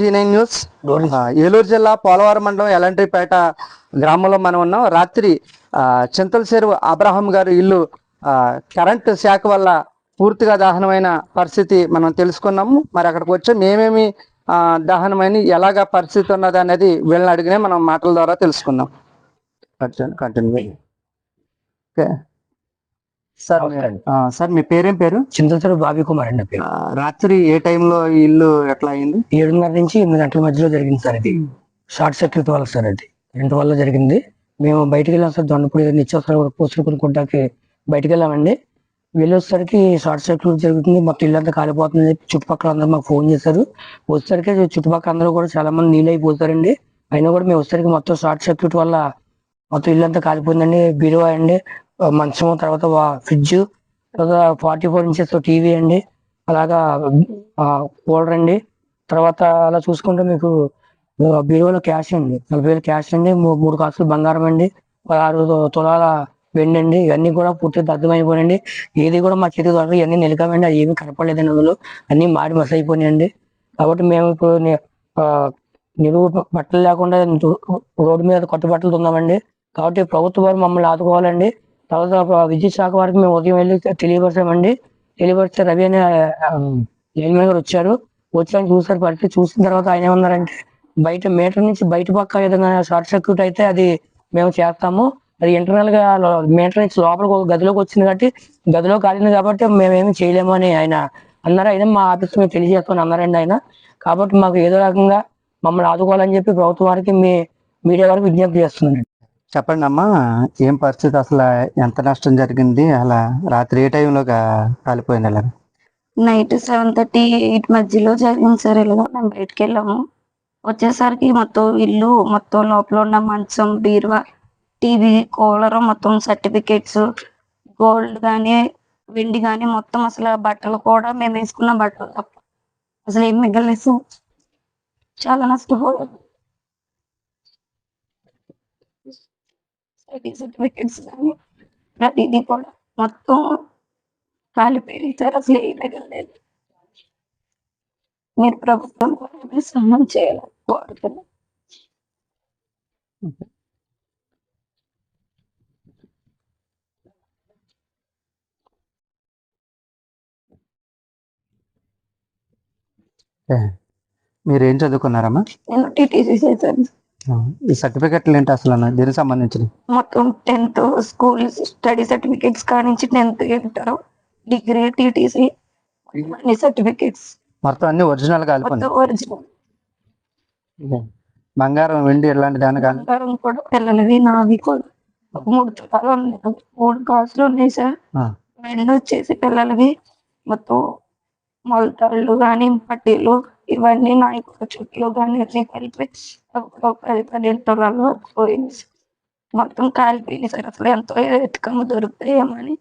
G nine news. Eluru జిల్లా పోలవరం మండలం ఎలంట్రిపేట గ్రామంలో మనం ఉన్నాం. రాత్రి చింతల చెరువు అబ్రహం గారి ఇల్లు కరెంటు శాఖ వల్ల పూర్తిగా దహనమైన పరిస్థితి మనం తెలుసుకున్నాము. మరి అక్కడికి వచ్చి మేమేమి దహనమైన ఎలాగా పరిస్థితి ఉన్నది అనేది వీళ్ళని అడిగినే మనం మాటల ద్వారా తెలుసుకుందాం. Continue okay. సార్ సార్ మీ పేరేం పేరు? చింతలతోడు బాబీ కుమార్ అండి పేరు. రాత్రి ఏ టైంలో ఇల్లు ఎట్లా అయింది? ఏడున్నర నుంచి ఎనిమిది గంటల మధ్యలో జరిగింది సార్ ఇది. షార్ట్ సర్క్యూట్ వల్ల సార్ అది. కరెంట్ వల్ల జరిగింది. మేము బయటికి వెళ్ళాం సార్ దొండపూడి నిత్యావసర వస్తువులు కొనుక్కోవడానికి బయటికి వెళ్ళామండి. వెళ్ళేసరికి షార్ట్ సర్క్యూట్ జరుగుతుంది మొత్తం ఇల్లంతా కాలిపోతుంది అని చెప్పి చుట్టుపక్కల అందరూ మాకు ఫోన్ చేశారు. వచ్చేసరికి చుట్టుపక్కల అందరూ కూడా చాలా మంది నీళ్ళు అయిపోతారండి అయినా కూడా మేము వచ్చేసరికి మొత్తం షార్ట్ సర్క్యూట్ వల్ల మొత్తం ఇల్లంతా కాలిపోయిందండి. బీరువా అండి మంచం తర్వాత ఫ్రిడ్జ్ తర్వాత ఫార్టీ ఫోర్ ఇంచెస్ టీవీ అండి అలాగా కూలర్ అండి. తర్వాత అలా చూసుకుంటే మీకు బీరువాలో క్యాష్ అండి. నలభై వేలు క్యాష్ అండి మూడు కాసులు బంగారం అండి పదహారు తులాల వెండి అండి ఇవన్నీ కూడా పూర్తిగా దద్దమైపోయినండి ఏది కూడా మా చేతికి దొరకదు ఇవన్నీ నిలకమండి అది ఏమీ కనపడలేదండి అందులో. అన్ని మాడి మస అయిపోయినాయండి కాబట్టి మేము ఇప్పుడు నిలువు బట్టలు లేకుండా రోడ్డు మీద కొత్త బట్టలు ఉన్నామండి కాబట్టి ప్రభుత్వం వారు మమ్మల్ని ఆదుకోవాలండి. తర్వాత విద్యుత్ శాఖ వారికి మేము ఉదయం వెళ్ళి తెలియపరచామండి. తెలియపరిస్తే రవి అనే లైన్మెన్ గారు వచ్చారు. వచ్చి చూసారు పరిస్థితి. చూసిన తర్వాత ఆయన ఏమన్నారంటే బయట మీటర్ నుంచి బయట పక్క ఏదైనా షార్ట్ సర్క్యూట్ అయితే అది మేము చేస్తాము. అది ఇంటర్నల్గా మీటర్ నుంచి లోపలికి గదిలోకి వచ్చింది కాబట్టి గదిలో కాలింది కాబట్టి మేమేమి చేయలేము అని ఆయన అన్నారు. అయినా మా ఆఫీస్ మేము తెలియజేస్తామని అన్నారండి ఆయన. కాబట్టి మాకు ఏదో రకంగా మమ్మల్ని ఆదుకోవాలని చెప్పి ప్రభుత్వం వారికి మీ మీడియా వారికి విజ్ఞప్తి చేస్తున్నాను. చెప్పండి అమ్మా ఏం పరిస్థితి? అసలు ఎంత నష్టం జరిగింది? అలా రాత్రి ఏ టైంలో కాలిపోయింది అలా నైట్ సెవెన్ థర్టీ ఎయిట్ మధ్యలో జరిగింది సార్. ఇలాగ మేము బయటకు వెళ్ళాము. వచ్చేసరికి మొత్తం ఇల్లు మొత్తం లోపల ఉన్న మంచం బీరువా టీవీ కూలర్ మొత్తం సర్టిఫికేట్స్ గోల్డ్ కానీ వెండి కానీ మొత్తం అసలు బట్టలు కూడా మేము వేసుకున్న బట్టలు తప్ప అసలు ఏం మిగలేదు చాలా నష్టపోయాం సర్టిఫికెట్స్ కానీ ప్రతిదీ కూడా మొత్తం కాలిపోయింది సార్ అసలు ఏం మీరు ప్రభుత్వం కూడా సహాయం చేయాలని కోరుతున్నాను మీరు ఏం చదువుకున్నారమ్మా? నేను టీటీసీ చేశాను. ఈ సర్టిఫికెట్లు ఏంటి అసలు అన్న? దీనికి సంబంధించి మొత్తం టెన్త్ స్కూల్ స్టడీ సర్టిఫికేట్స్ కానించి టెన్త్ ఇంటర్ డిగ్రీ టీటీసీ అన్ని సర్టిఫికేట్స్. మొత్తం అన్ని ఒరిజినల్ మొత్తం ఒరిజినల్. బంగారం వెండి ఇలాంటి దాని బంగారం కూడా పిల్లలవి నావి కూడా. మూడు తులాలు ఉన్నాయి. మూడు కాసులు ఉన్నాయి సార్. రెండు వచ్చేసి పిల్లలవి. మొత్తం మొలతాళ్ళు కానీ పట్టీలు ఇవన్నీ నా యొక్క చుట్లు కానీ అన్ని కలిపి ఒక పది పన్నెండు తులాలు పోయింది. మొత్తం కాలిపోయింది సార్. అసలు ఎంతో ఎత్తుకమ్మ దొరుకుతాయేమని